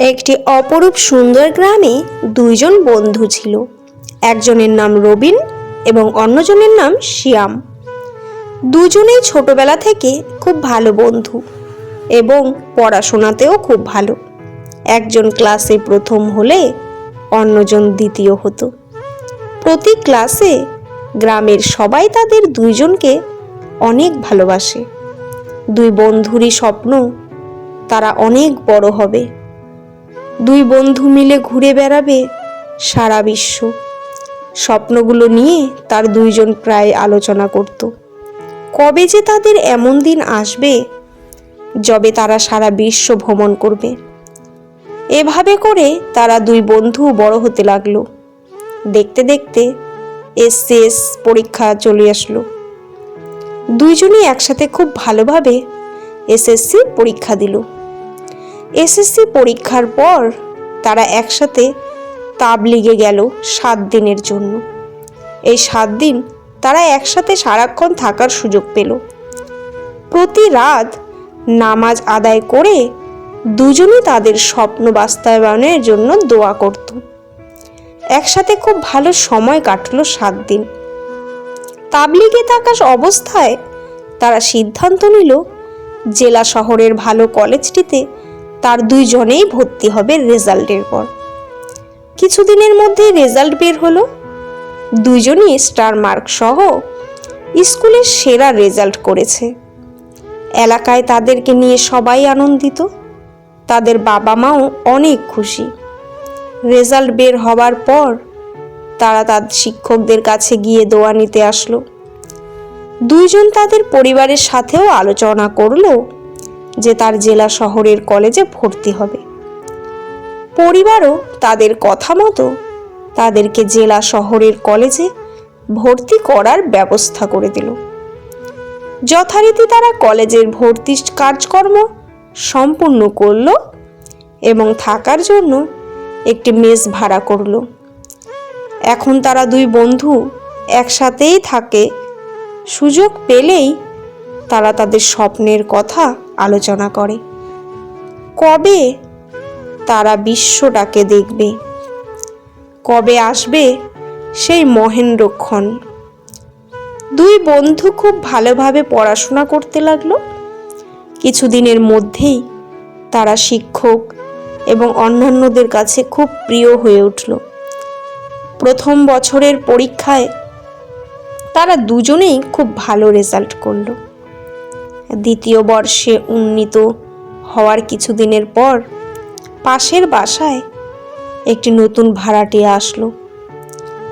একটি অপরূপ সুন্দর গ্রামে দুইজন বন্ধু ছিল। একজনের নাম রবিন এবং অন্যজনের নাম শিয়াম। দুজনেই ছোটবেলা থেকে খুব ভালো বন্ধু এবং পড়াশোনাতেও খুব ভালো। একজন ক্লাসে প্রথম হলে অন্যজন দ্বিতীয় হতো। প্রতি ক্লাসে গ্রামের সবাই তাদের দুইজনকে অনেক ভালোবাসে। দুই বন্ধুরই স্বপ্ন, তারা অনেক বড় হবে। দুই বন্ধু মিলে ঘুরে বেড়াবে সারা বিশ্ব। স্বপ্নগুলো নিয়ে তার দুইজন প্রায় আলোচনা করত। কবে যে তাদের এমন দিন আসবে, যবে তারা সারা বিশ্ব ভ্রমণ করবে। এভাবে করে তারা দুই বন্ধু বড় হতে লাগল। দেখতে দেখতে এসএস পরীক্ষা চলে আসলো। দুইজনই একসাথে খুব ভালোভাবে এসএসসি পরীক্ষা দিল। এসএসসি পরীক্ষার পর তারা একসাথে তাবলিগে গেল সাত দিনের জন্য। এই সাত দিন তারা একসাথে সারাক্ষণ থাকার সুযোগ পেল। প্রতি রাত নামাজ আদায় করে দুজনই তাদের স্বপ্ন বাস্তবায়নের জন্য দোয়া করত। একসাথে খুব ভালো সময় কাটলো সাত দিন। তাবলিগে থাকা অবস্থায় তারা সিদ্ধান্ত নিল, জেলা শহরের ভালো কলেজটিতে তার দুইজনেই ভর্তি হবে রেজাল্টের পর। কিছুদিনের মধ্যে রেজাল্ট বের হলো। দুইজনই স্টার মার্ক সহ স্কুলের সেরা রেজাল্ট করেছে। এলাকায় তাদেরকে নিয়ে সবাই আনন্দিত। তাদের বাবা মাও অনেক খুশি। রেজাল্ট বের হবার পর তারা তার শিক্ষকদের কাছে গিয়ে দোয়া নিতে আসলো। দুইজন তাদের পরিবারের সাথেও আলোচনা করল। যে তার জেলা শহরের কলেজে ভর্তি হবে। পরিবারও তাদের কথা মতো তাদেরকে জেলা শহরের কলেজে ভর্তি করার ব্যবস্থা করে দিল। যথারীতি তারা কলেজের ভর্তি কাজকর্ম সম্পূর্ণ করল এবং থাকার জন্য একটি মেস ভাড়া করল। এখন তারা দুই বন্ধু একসাথেই থাকে। সুযোগ পেলেই তারা তাদের স্বপ্নের কথা আলোচনা করে। কবে? তারা বিশ্বটাকে দেখবে। কবে আসবে? সেই মহেন্দ্রক্ষণ দুই বন্ধু খুব ভালোভাবে পড়াশোনা করতে লাগল। কিছুদিনের মধ্যেই তারা শিক্ষক এবং অন্যান্যদের কাছে খুব প্রিয় হয়ে উঠল। প্রথম বছরের পরীক্ষায় তারা দুজনেই খুব ভালো রেজাল্ট করল। দ্বিতীয় বর্ষে উন্নীত হওয়ার কিছুদিনের পর পাশের বাসায় একটি নতুন ভাড়াটিয়া আসলো।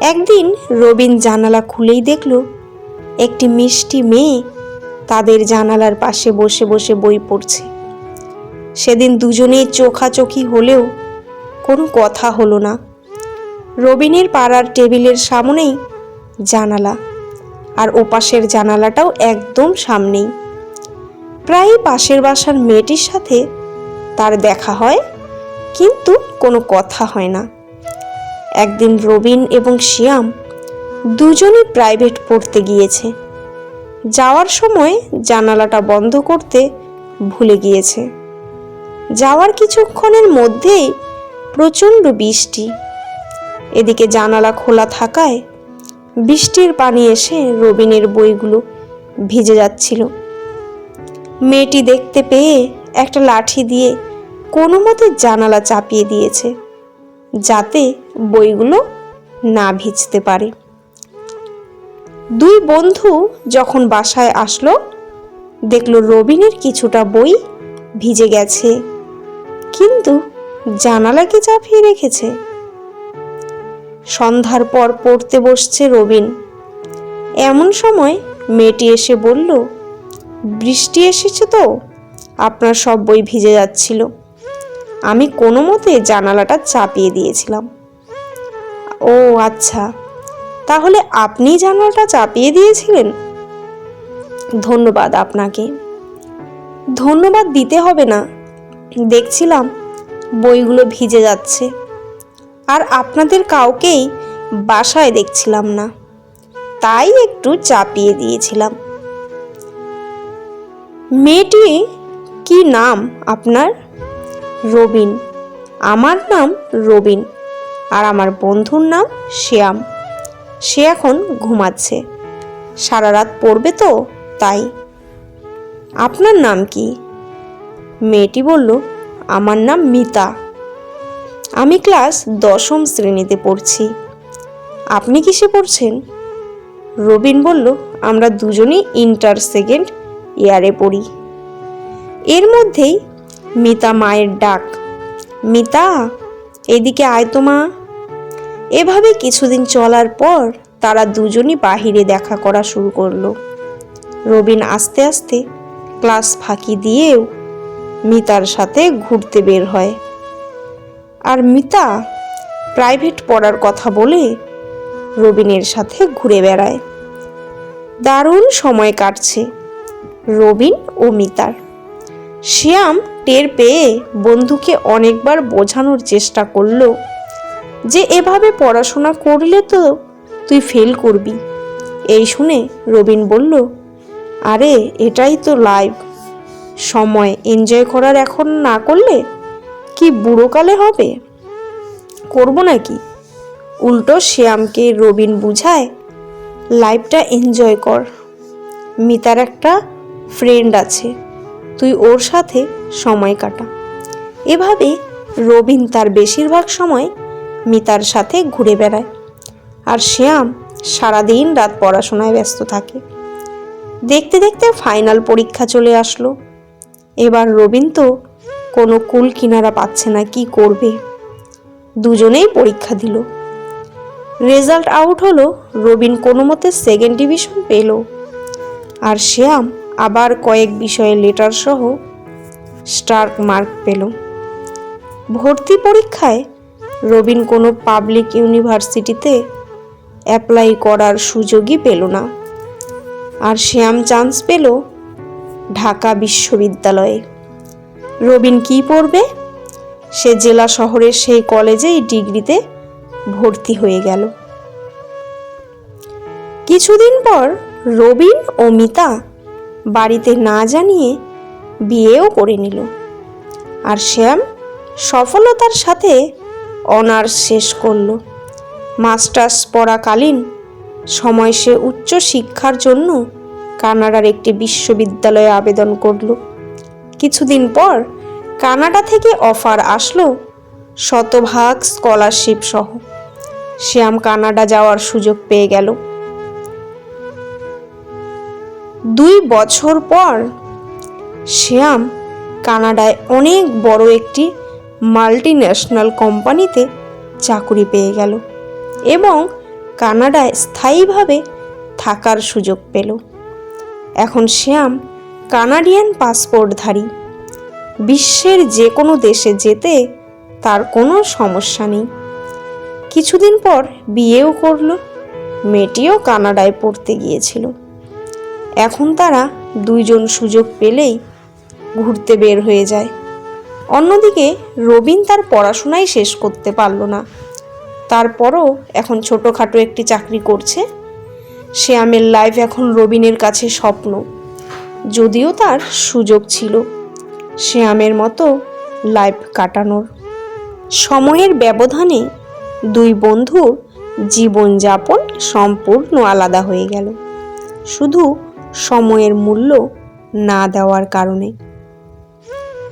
একদিন রবিন জানালা খুলেই দেখল, একটি মিষ্টি মেয়ে তাদের জানালার পাশে বসে বসে বই পড়ছে। সেদিন দুজনেই চোখাচোখি হলেও কোনো কথা হলো না। রবিনের পাড়ার টেবিলের সামনেই জানালা, আর ওপাশের জানালাটাও একদম সামনেই। প্রায়ই পাশের বাসার মেয়েটির সাথে তার দেখা হয়, কিন্তু কোনো কথা হয় না। একদিন রবিন এবং শিয়াম দুজনই প্রাইভেট পড়তে গিয়েছে। যাওয়ার সময় জানালাটা বন্ধ করতে ভুলে গিয়েছে। যাওয়ার কিছুক্ষণের মধ্যেই প্রচণ্ড বৃষ্টি। এদিকে জানালা খোলা থাকায় বৃষ্টির পানি এসে রবিনের বইগুলো ভিজে যাচ্ছিল। মেয়েটি দেখতে পেয়ে একটা লাঠি দিয়ে কোনো মতে জানালা চাপিয়ে দিয়েছে, যাতে বইগুলো না ভিজতে পারে। দুই বন্ধু যখন বাসায় আসলো, দেখল রবিনের কিছুটা বই ভিজে গেছে, কিন্তু জানালাকে চাপিয়ে রেখেছে। সন্ধ্যার পর পড়তে বসছে রবিন। এমন সময় মেয়েটি এসে বলল বৃষ্টি এসেছে তো? আপনার সব বই ভিজে যাচ্ছিল। আমি কোনো মতে জানালাটা চাপিয়ে দিয়েছিলাম। ও আচ্ছা। তাহলে আপনি জানালাটা চাপিয়ে দিয়েছিলেন? ধন্যবাদ আপনাকে। ধন্যবাদ দিতে হবে না। দেখছিলাম বইগুলো ভিজে যাচ্ছে। আর আপনাদের কাউকেই বাসায় দেখছিলাম না। তাই একটু চাপিয়ে দিয়েছিলাম। মেয়েটি কি নাম আপনার? রবিন। আমার নাম রবিন আর আমার বন্ধুর নাম শ্যাম। সে এখন ঘুমাচ্ছে। সারা রাত পড়বে তো, তাই। আপনার নাম কি? মেয়েটি বলল, আমার নাম মিতা। আমি ক্লাস দশম শ্রেণীতে পড়ছি। আপনি কিসে পড়ছেন? রবিন বলল, আমরা দুজনেই ইন্টার সেকেন্ড ইয়ারে পড়ি। এর মধ্যেই মিতা মায়ের ডাক, মিতা, এদিকে আয় তো মা। এভাবে কিছুদিন চলার পর তারা দুজনই বাহিরে দেখা করা শুরু করল। রবিন আস্তে আস্তে ক্লাস ফাঁকি দিয়েও মিতার সাথে ঘুরতে বের হয়। আর মিতা প্রাইভেট পড়ার কথা বলে রবিনের সাথে ঘুরে বেড়ায়। দারুণ সময় কাটছে। রবিন ও মিতার। শ্যাম টের পেয়ে বন্ধুকে অনেকবার বোঝানোর চেষ্টা করল যে, এভাবে পড়াশোনা করলে তো তুই ফেল করবি। এই শুনে রবিন বলল, আরে, এটাই তো লাইভ সময় এনজয় করার এখন না করলে কি বুড়োকালে হবে? করব নাকি? উল্টো শ্যামকে রবিন বুঝায় লাইফটা এনজয় কর। মিতার একটা ফ্রেন্ড আছে। তুই ওর সাথে সময় কাটা। এভাবে রবিন তার বেশিরভাগ সময় মিতার সাথে ঘুরে বেড়ায়। আর শ্যাম সারাদিন রাত পড়াশোনায় ব্যস্ত থাকে। দেখতে দেখতে ফাইনাল পরীক্ষা চলে আসলো। এবার রবিন তো কোনো কুল কিনারা পাচ্ছে না, কি করবে? দুজনেই পরীক্ষা দিল। রেজাল্ট আউট হলো রবিন কোনো মতে সেকেন্ড ডিভিশন পেল। আর শ্যাম আবার কয়েক বিষয়ে লেটার সহ স্টার্ক মার্ক পেল। ভর্তি পরীক্ষায় রবিন কোনো পাবলিক ইউনিভার্সিটিতে অ্যাপ্লাই করার সুযোগই পেল না। আর শ্যাম চান্স পেল ঢাকা বিশ্ববিদ্যালয়ে। রবিন কি পড়বে? সে জেলা শহরের সেই কলেজেই ডিগ্রিতে ভর্তি হয়ে গেল। কিছুদিন পর রবিন ও মিতা বাড়িতে না জানিয়ে বিয়েও করে নিল। আর শ্যাম সফলতার সাথে অনার্স শেষ করল। মাস্টার্স পড়াকালীন সময় সে উচ্চ শিক্ষার জন্য কানাডার একটি বিশ্ববিদ্যালয়ে আবেদন করল। কিছুদিন পর কানাডা থেকে অফার আসলো শতভাগ স্কলারশিপ সহ। শ্যাম কানাডা যাওয়ার সুযোগ পেয়ে গেল। দুই বছর পর শ্যাম কানাডায় অনেক বড় একটি মাল্টি ন্যাশনাল কোম্পানিতে চাকুরি পেয়ে গেল এবং কানাডায় স্থায়ীভাবে থাকার সুযোগ পেল। এখন শ্যাম কানাডিয়ান পাসপোর্টধারী। বিশ্বের যে কোনো দেশে যেতে তার কোনো সমস্যা নেই। কিছুদিন পর বিয়েও করল, মেয়েটিও কানাডায় পড়তে গিয়েছিল। এখন তারা দুইজন সুযোগ পেলেই ঘুরতে বের হয়ে যায়। অন্যদিকে রবিন তার পড়াশোনাই শেষ করতে পারল না। তারপরও এখন ছোটোখাটো একটি চাকরি করছে। শ্যামের লাইফ এখন রবিনের কাছে স্বপ্ন। যদিও তার সুযোগ ছিল শ্যামের মতো লাইফ কাটানোর। সময়ের ব্যবধানে দুই বন্ধুর জীবনযাপন সম্পূর্ণ আলাদা হয়ে গেল। শুধু সময়ের মূল্য না দেওয়ার কারণে।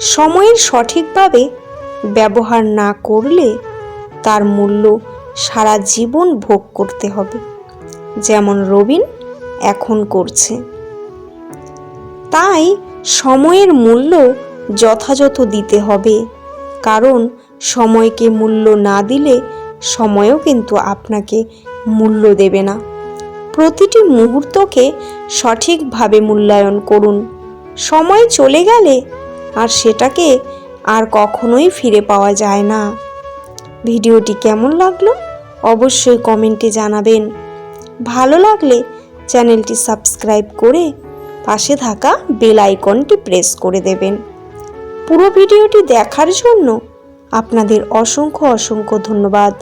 সময়ের সঠিকভাবে ব্যবহার না করলে তার মূল্য সারা জীবন ভোগ করতে হবে, যেমন রবিন এখন করছে। তাই সময়ের মূল্য যথাযথ দিতে হবে, কারণ সময়কে মূল্য না দিলে সময়ও কিন্তু আপনাকে মূল্য দেবে না। প্রতিটি মুহূর্তকে সঠিকভাবে মূল্যায়ন করুন। সময় চলে গেলে আর সেটাকে আর কখনোই ফিরে পাওয়া যায় না। ভিডিওটি কেমন লাগল অবশ্যই কমেন্টে জানাবেন। ভালো লাগলে চ্যানেলটি সাবস্ক্রাইব করে পাশে থাকা বেল আইকনটি প্রেস করে দেবেন। পুরো ভিডিওটি দেখার জন্য আপনাদের অসংখ্য অসংখ্য ধন্যবাদ।